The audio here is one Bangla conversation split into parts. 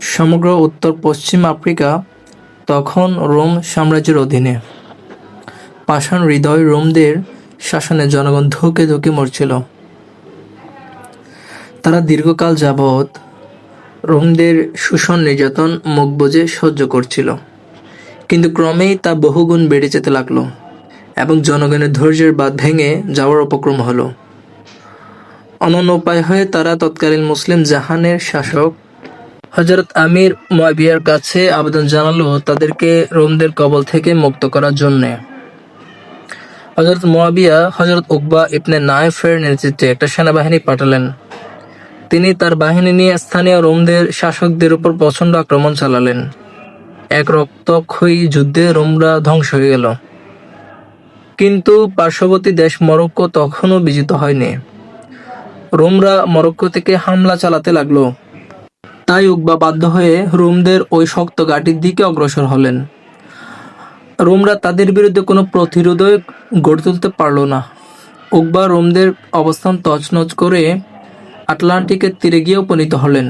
সমগ্র উত্তর পশ্চিম আফ্রিকা, তখন রোম সাম্রাজ্যের অধীনে। পাষাণ হৃদয় রোমদের শাসনে জনগণ ধুকে ধুকে মরছিল। তারা দীর্ঘকাল যাবৎ রোমদের শোষণ, নির্যাতন মুখ বুজে সহ্য করছিল। কিন্তু ক্রমেই তা বহুগুণ বেড়ে যেতে লাগল। এবং জনগণের ধৈর্যের বাঁধ ভেঙে যাওয়ার উপক্রম হলো। অনন্য উপায় হয়ে তারা তৎকালীন মুসলিম জাহানের শাসক হজরত আমির মুয়াবিয়ার কাছে আবেদন জানালো তাদেরকে রোমদের কবল থেকে মুক্ত করার জন্য। হজরত মুয়াবিয়া হজরত উকবা ইবনে নায়েফের নেতৃত্বে একটা সেনাবাহিনী পাঠালেন। তিনি তার বাহিনী নিয়ে স্থানীয় রোমদের শাসকদের উপর প্রচণ্ড আক্রমণ চালালেন। এক রক্তক্ষয়ী যুদ্ধে রোমরা ধ্বংস হয়ে গেল। কিন্তু পার্শ্ববর্তী দেশ মরক্কো তখনও বিজিত হয়নি। রোমরা মরক্কো থেকে হামলা চালাতে লাগল। তাই উকবা বাধ্য হয়ে রোমদের ওই শক্ত ঘাটির দিকে অগ্রসর হলেন। রোমরা তাদের বিরুদ্ধে কোনো প্রতিরোধই গড়ে তুলতে পারল না। উকবা রোমদের অবস্থান তছনছ করে আটলান্টিকের তীরে গিয়ে উপনীত হলেন।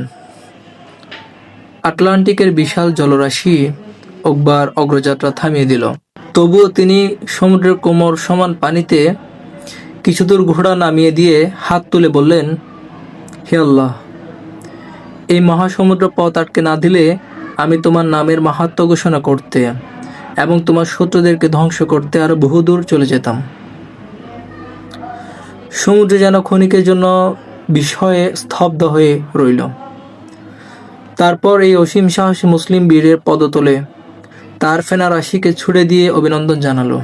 আটলান্টিকের বিশাল জলরাশি উকবার অগ্রযাত্রা থামিয়ে দিল। তবুও তিনি সমুদ্রের কোমর সমান পানিতে কিছুদূর ঘোড়া নামিয়ে দিয়ে হাত তুলে বললেন, হে আল্লাহ, এই মহাসমুদ্র পথ আটকে না দিলে আমি তোমার নামের মাহাত্ম ঘোষণা করতে এবং তোমার শত্রুদেরকে ধ্বংস করতে আরও বহুদূর চলে যেতাম। সমুদ্রে যেন ক্ষণিকের জন্য বিষয়ে স্তব্ধ হয়ে রইল। তারপর এই অসীম সাহসী মুসলিম বীরের পদতলে তার ফেনা রাশিকে ছুড়ে দিয়ে অভিনন্দন জানালো।